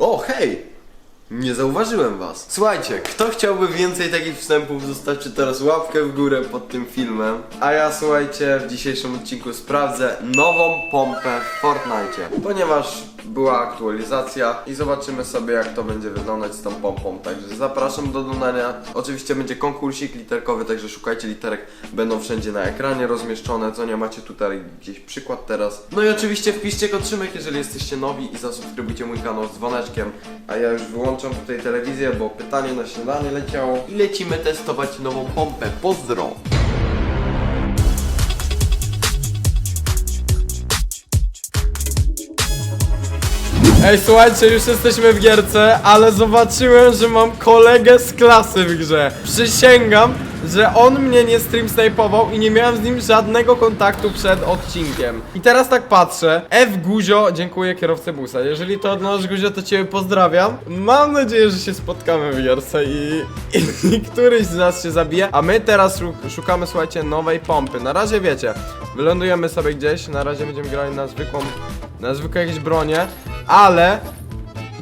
O, hej! Nie zauważyłem was. Słuchajcie, kto chciałby więcej takich wstępów, zostawcie teraz łapkę w górę pod tym filmem. A ja, słuchajcie, w dzisiejszym odcinku sprawdzę nową pompę w Fortnite. Ponieważ była aktualizacja i zobaczymy sobie jak to będzie wyglądać z tą pompą. Także zapraszam do dodania. Oczywiście będzie konkursik literkowy, także szukajcie literek. Będą wszędzie na ekranie rozmieszczone, co nie macie tutaj gdzieś przykład teraz. No i oczywiście wpiszcie kod Szymek, jeżeli jesteście nowi i zasubskrybujcie mój kanał z dzwoneczkiem. A ja już wyłączam tutaj telewizję, bo pytanie na śniadanie leciało. I lecimy testować nową pompę. Pozdro! Ej, słuchajcie, już jesteśmy w gierce, ale zobaczyłem, że mam kolegę z klasy w grze. Przysięgam, że on mnie nie stream snajpował i nie miałem z nim żadnego kontaktu przed odcinkiem. I teraz tak patrzę. F Guzio, dziękuję kierowcy busa. Jeżeli to odnosisz Guzio, to ciebie pozdrawiam. Mam nadzieję, że się spotkamy w gierce i, i, i któryś z nas się zabije. A my teraz szuk- szukamy, słuchajcie, nowej pompy. Na razie wiecie, wylądujemy sobie gdzieś, na razie będziemy grali na zwykłą, na zwykłe jakieś bronie, ale...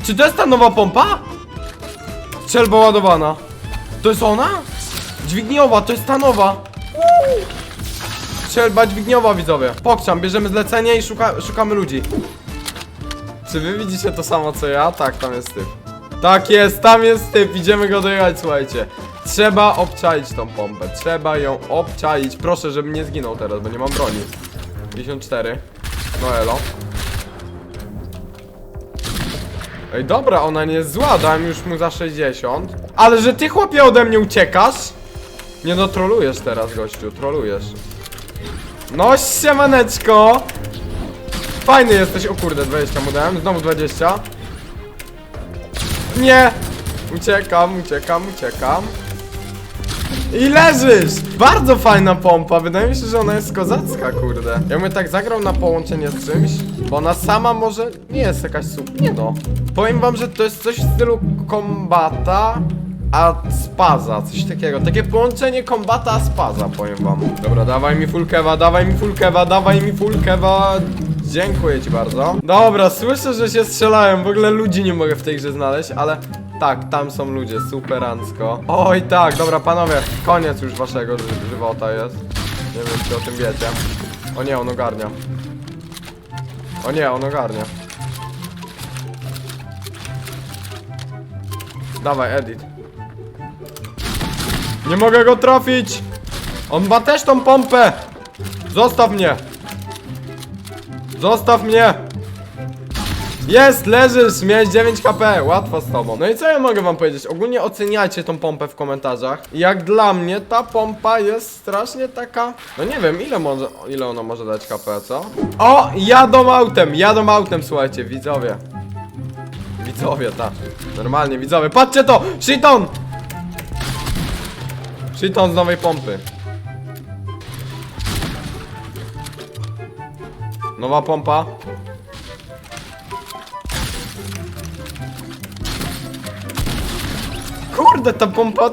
Czy to jest ta nowa pompa? Strzelba ładowana. To jest ona? Dźwigniowa, to jest ta nowa. Strzelba dźwigniowa, widzowie. Pokrzam, bierzemy zlecenie i szuka, szukamy ludzi. Czy wy widzicie to samo co ja? Tak, tam jest typ. Tak jest, tam jest typ, idziemy go dojechać, słuchajcie. Trzeba obczaić tą pompę, trzeba ją obczaić. Proszę, żebym nie zginął teraz, bo nie mam broni. 54. No elo. Ej, dobra, ona nie jest zła, dałem już mu za 60. Ale że ty chłopie ode mnie uciekasz? Nie no, trolujesz teraz, gościu, trolujesz. No, siemaneczko! Fajny jesteś, o kurde, 20 mu dałem, znowu 20. Nie! Uciekam, uciekam, uciekam. I leżysz! Bardzo fajna pompa, wydaje mi się, że ona jest kozacka, kurde. Ja bym tak zagrał na połączenie z czymś, bo ona sama może nie jest jakaś super. Nie no. Powiem wam, że to jest coś w stylu kombata, a spaza, coś takiego. Takie połączenie kombata a spaza, powiem wam. Dobra, dawaj mi full kewa, dawaj mi full kewa, dawaj mi full kewa. Dziękuję ci bardzo. Dobra, słyszę, że się strzelają. W ogóle ludzi nie mogę w tej grze znaleźć, ale tak, tam są ludzie, superancko. Oj tak, dobra panowie, koniec już waszego ży żywota jest. Nie wiem czy o tym wiecie. O nie, on ogarnia. O nie, on ogarnia. Dawaj, edit. Nie mogę go trafić! On ma też tą pompę! Zostaw mnie! Zostaw mnie! Jest, leżysz, miałeś 9 HP, łatwo z tobą. No i co ja mogę wam powiedzieć? Ogólnie oceniajcie tą pompę w komentarzach. Jak dla mnie ta pompa jest strasznie taka... No nie wiem, ile może, ile ona może dać KP, co? O, jadą autem, jadą autem, słuchajcie, widzowie. Widzowie, tak. Normalnie, widzowie, patrzcie to! Shiton! Shiton z nowej pompy. Nowa pompa. Kurde, ta pompa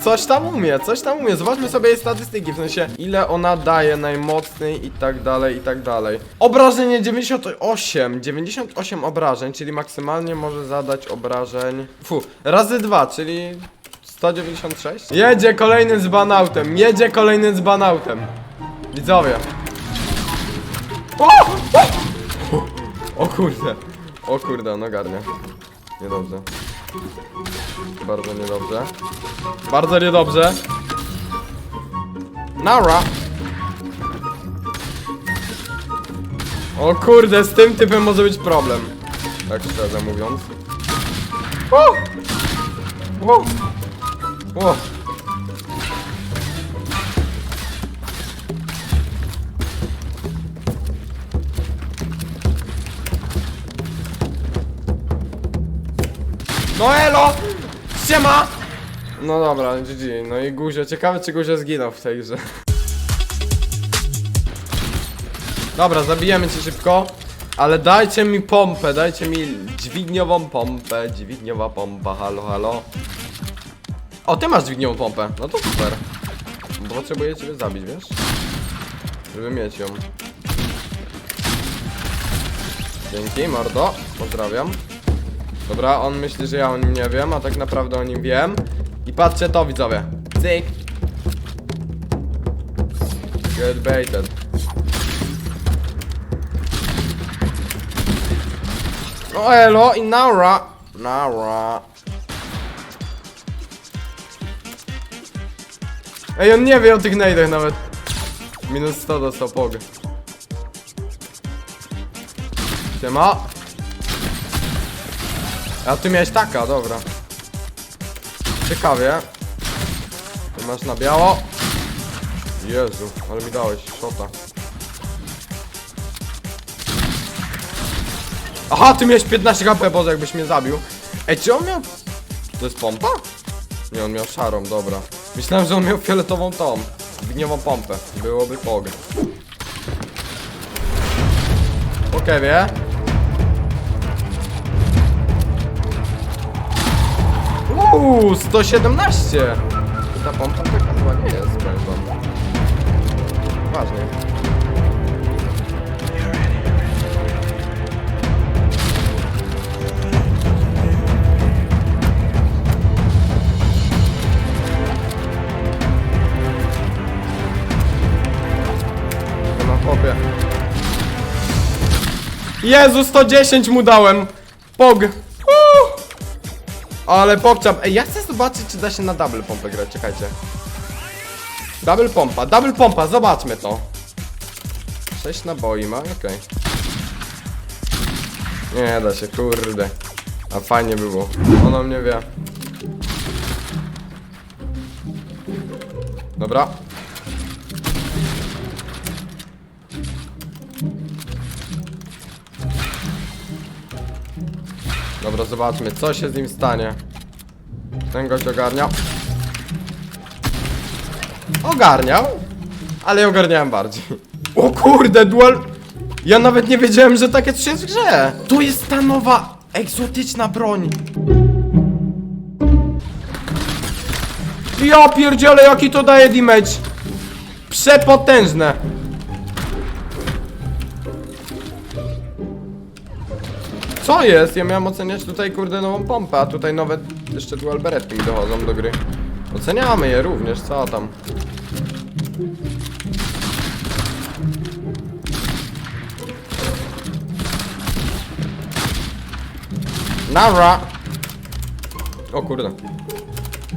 coś tam umie, coś tam umie. Zobaczmy sobie jej statystyki, w sensie ile ona daje najmocniej i tak dalej, i tak dalej. Obrażenie 98, 98 obrażeń, czyli maksymalnie może zadać obrażeń, fu, razy dwa, czyli 196. Jedzie kolejny z banautem, jedzie kolejny z banautem. Widzowie. O! O! o kurde, o kurde, on ogarnia. Niedobrze. Bardzo niedobrze. Bardzo niedobrze. Nara! O kurde, z tym typem może być problem. Tak szczerze mówiąc. O! O! O! No elo! Siema! No dobra, GG. No i Guzio. Ciekawe czy Guzio zginął w tej grze. Dobra, zabijemy cię szybko. Ale dajcie mi pompę, dajcie mi dźwigniową pompę. Dźwigniowa pompa, halo, halo. O, ty masz dźwigniową pompę. No to super. Bo potrzebuję ciebie zabić, wiesz? Żeby mieć ją. Dzięki, mordo. Pozdrawiam. Dobra, on myśli, że ja o nim nie wiem, a tak naprawdę o nim wiem. I patrzcie to, widzowie. Cyk. Get baited. O elo i Naura. Naura. Ej, on nie wie o tych nade'ach nawet. Minus 100 dostał pog. Siema. A ty miałeś taka, dobra. Ciekawie. Ty masz na biało. Jezu, ale mi dałeś shota. Aha, ty miałeś 15 HP, Boże, jakbyś mnie zabił. Ej, czy on miał... To jest pompa? Nie, on miał szarą, dobra. Myślałem, że on miał fioletową tą. Zbigniewą pompę. Byłoby pog. Okej, wie. Uuu, 117! Ta pompa taka chyba nie jest, wam. Ważnie. Jezu, 110 mu dałem! Pog! Ale pokczam. Ej, ja chcę zobaczyć, czy da się na double pompę grać. Czekajcie. Double pompa, double pompa, zobaczmy to. 6 naboi ma, okej. Nie da się, kurde. A fajnie by było. Ono mnie wie. Dobra. Dobra, zobaczmy, co się z nim stanie. Ten gość ogarniał. Ogarniał, ale ogarniałem bardziej. O kurde, dual... Ja nawet nie wiedziałem, że takie coś jest w grze. To jest ta nowa, egzotyczna broń. Ja pierdzielę, jaki to daje damage. Przepotężne. Co jest? Ja miałem oceniać tutaj kurde nową pompę, a tutaj nowe jeszcze dual beretki mi dochodzą do gry. Oceniamy je również, co tam? Nara! O kurde.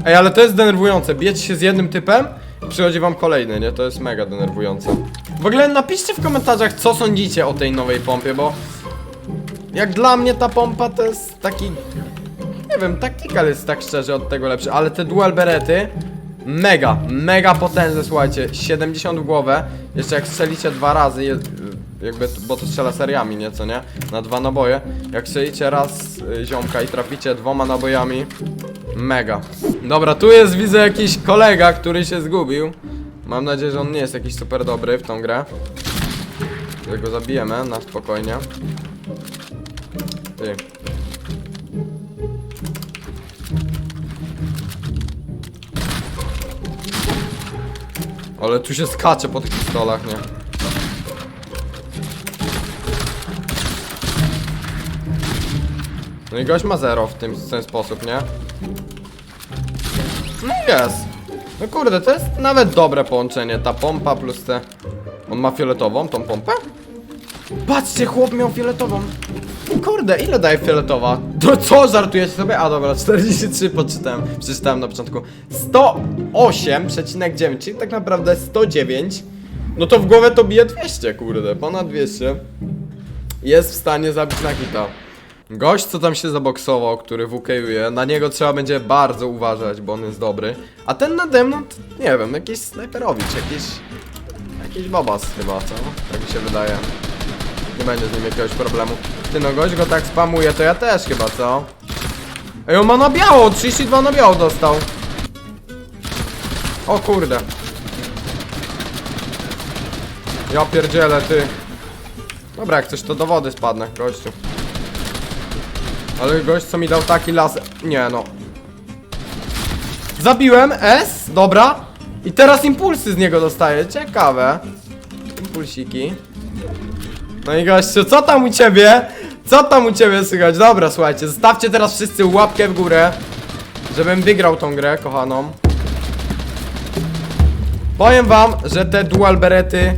Ej, ale to jest denerwujące. Bieć się z jednym typem, przychodzi wam kolejny, nie? To jest mega denerwujące. W ogóle napiszcie w komentarzach, co sądzicie o tej nowej pompie, bo jak dla mnie ta pompa to jest taki... Nie wiem, taktikal jest tak szczerze od tego lepszy, ale te dual berety Mega, mega potężne, słuchajcie 70 w głowę Jeszcze jak strzelicie dwa razy Jakby, bo to strzela seriami nieco, nie? Na dwa naboje Jak strzelicie raz y, ziomka i traficie dwoma nabojami Mega. Dobra, tu jest widzę jakiś kolega, który się zgubił. Mam nadzieję, że on nie jest jakiś super dobry w tą grę. Że go zabijemy na spokojnie ty. Ale tu się skacze po tych pistolach, nie? No i gość ma zero w tym, w ten sposób, nie? No jest. No kurde, to jest nawet dobre połączenie. Ta pompa plus te... On ma fioletową, tą pompę? Patrzcie, chłop miał fioletową. Kurde, ile daje fioletowa? To co, żartujecie sobie? A dobra, 43 poczytałem, przeczytałem na początku 108,9, czyli tak naprawdę 109 No to w głowę to bije 200, kurde, ponad 200 Jest w stanie zabić na hita Gość, co tam się zaboksował, który WKuje, na niego trzeba będzie bardzo uważać, bo on jest dobry A ten nade mną, nie wiem, jakiś snajperowicz, jakiś... Jakiś bobas chyba, co? Tak mi się wydaje nie będzie z nim jakiegoś problemu. Ty no gość go tak spamuje, to ja też chyba, co? Ej, on ma na biało, 32 na biało dostał. O kurde. Ja pierdzielę, ty. Dobra, jak coś to do wody spadnę, gościu. Ale gość co mi dał taki las... Nie no. Zabiłem, S, dobra. I teraz impulsy z niego dostaję, ciekawe. Impulsiki. No i gościu, co tam u ciebie? Co tam u ciebie słychać? Dobra, słuchajcie, zostawcie teraz wszyscy łapkę w górę, żebym wygrał tą grę, kochaną. Powiem wam, że te dual berety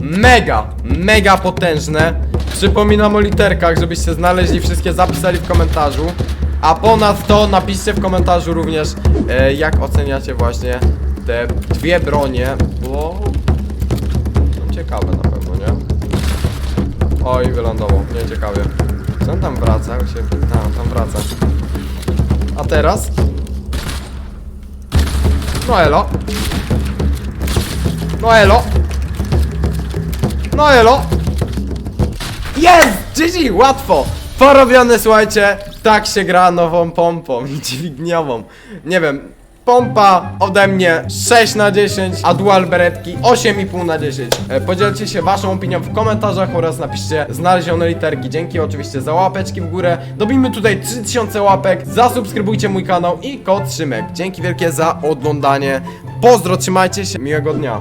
mega, mega potężne. Przypominam o literkach, żebyście znaleźli wszystkie, zapisali w komentarzu. A ponadto napiszcie w komentarzu również, e, jak oceniacie właśnie te dwie bronie, bo są ciekawe nie? Oj, wylądował, nie ciekawie. Co on tam wraca? Się... Tam, tam wraca. A teraz? No elo. No elo. No elo. Jest! GG! Łatwo! Porobione, słuchajcie. Tak się gra nową pompą i dźwigniową. Nie wiem. Pompa ode mnie 6 na 10, a dual beretki 8,5 na 10. E, Podzielcie się waszą opinią w komentarzach oraz napiszcie znalezione literki. Dzięki oczywiście za łapeczki w górę. Dobijmy tutaj 3000 łapek. Zasubskrybujcie mój kanał i kod Szymek. Dzięki wielkie za oglądanie. Pozdro, trzymajcie się. Miłego dnia.